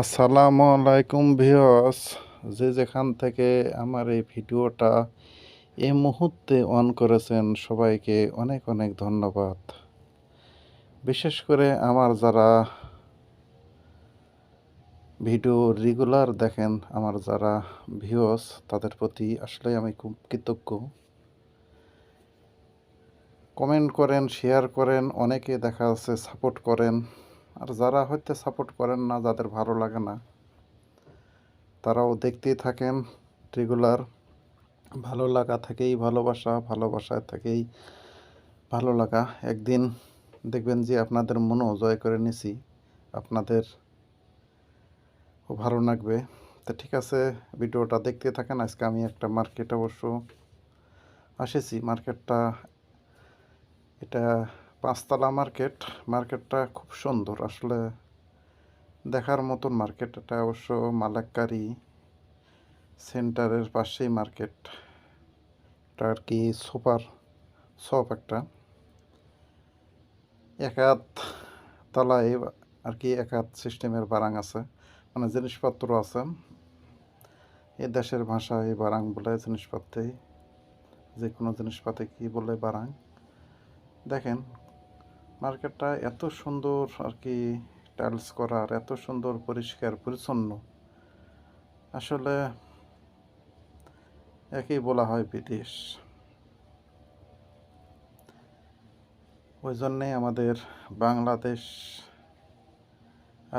আসসালামু আলাইকুম ভিউয়ার্স। যে যেখান থেকে আমার এই ভিডিওটা এই মুহূর্তে অন করেছেন, সবাইকে অনেক অনেক ধন্যবাদ। বিশেষ করে আমার যারা ভিডিও রেগুলার দেখেন, আমার যারা ভিউয়ার্স, তাদের প্রতি আসলে আমি খুব কৃতজ্ঞ। কমেন্ট করেন, শেয়ার করেন, অনেকে দেখা যাচ্ছে সাপোর্ট করেন। আর যারা হয়তো সাপোর্ট করেন না, যাদের ভালো লাগে না, তারাও দেখতেই থাকেন রেগুলার ভালো লাগা থেকেই ভালোবাসা ভালোবাসায় থেকেই ভালো লাগা। একদিন দেখবেন যে আপনাদের মনও জয় করে নিছি, আপনাদের ভালো লাগবে। তো ঠিক আছে, ভিডিওটা দেখতে থাকেন। আজকে আমি একটা মার্কেট অবশ্য আসেছি। মার্কেটটা এটা পাঁচতলা মার্কেট। মার্কেটটা খুব সুন্দর। আসলে দেখার মতন মার্কেট এটা অবশ্য মালাক্কারি সেন্টারের পাশেই মার্কেট। এটা আর কি সুপার শপ একটা। এক হাত তলায় আর কি এক হাত সিস্টেমের বারাং আছে মানে জিনিসপত্র আছে। এ দেশের ভাষায় বারাং বলে জিনিসপত্রে যে কোনো জিনিসপাতি কি বলে বারাং। দেখেন মার্কেটটা এত সুন্দর আর কি টাইলস করার, এত সুন্দর পরিষ্কার, পরিচ্ছন্ন। আসলে একই বলা হয় বিদেশ। ওই জন্যে আমাদের বাংলাদেশ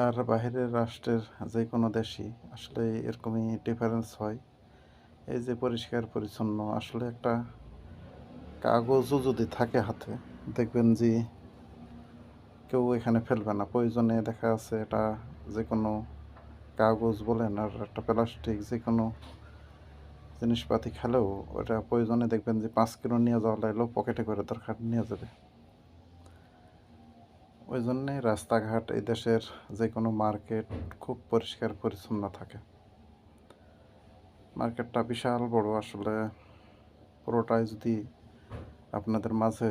আর বাহিরের রাষ্ট্রের যে কোনো দেশই আসলে এরকমই ডিফারেন্স হয়। এই যে পরিষ্কার, পরিচ্ছন্ন, আসলে একটা কাগজও যদি থাকে হাতে, দেখবেন যে কেউ এখানে ফেলবে না। প্রয়োজনে দেখা আছে এটা যে কোনো কাগজ বলেন আর একটা প্লাস্টিক যে কোনো জিনিসপাতি খেলেও ওটা প্রয়োজনে দেখবেন যে পাঁচ কিলো নিয়ে যাওয়া লাগলেও পকেটে করে দরকার নিয়ে যাবে। ওই জন্যে রাস্তাঘাট এই দেশের যে কোনো মার্কেট খুব পরিষ্কার পরিচ্ছন্ন থাকে। মার্কেটটা বিশাল বড় আসলে পুরোটাই যদি আপনাদের মাঝে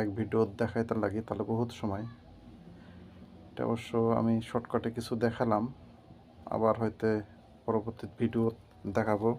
এক ভিডিও দেখাইতে লাগি তাহলে বহুত সময় এটা অবশ্য আমি শর্টকাটে কিছু দেখালাম। আবার হয়তো পরবর্তী ভিডিও দেখাবো।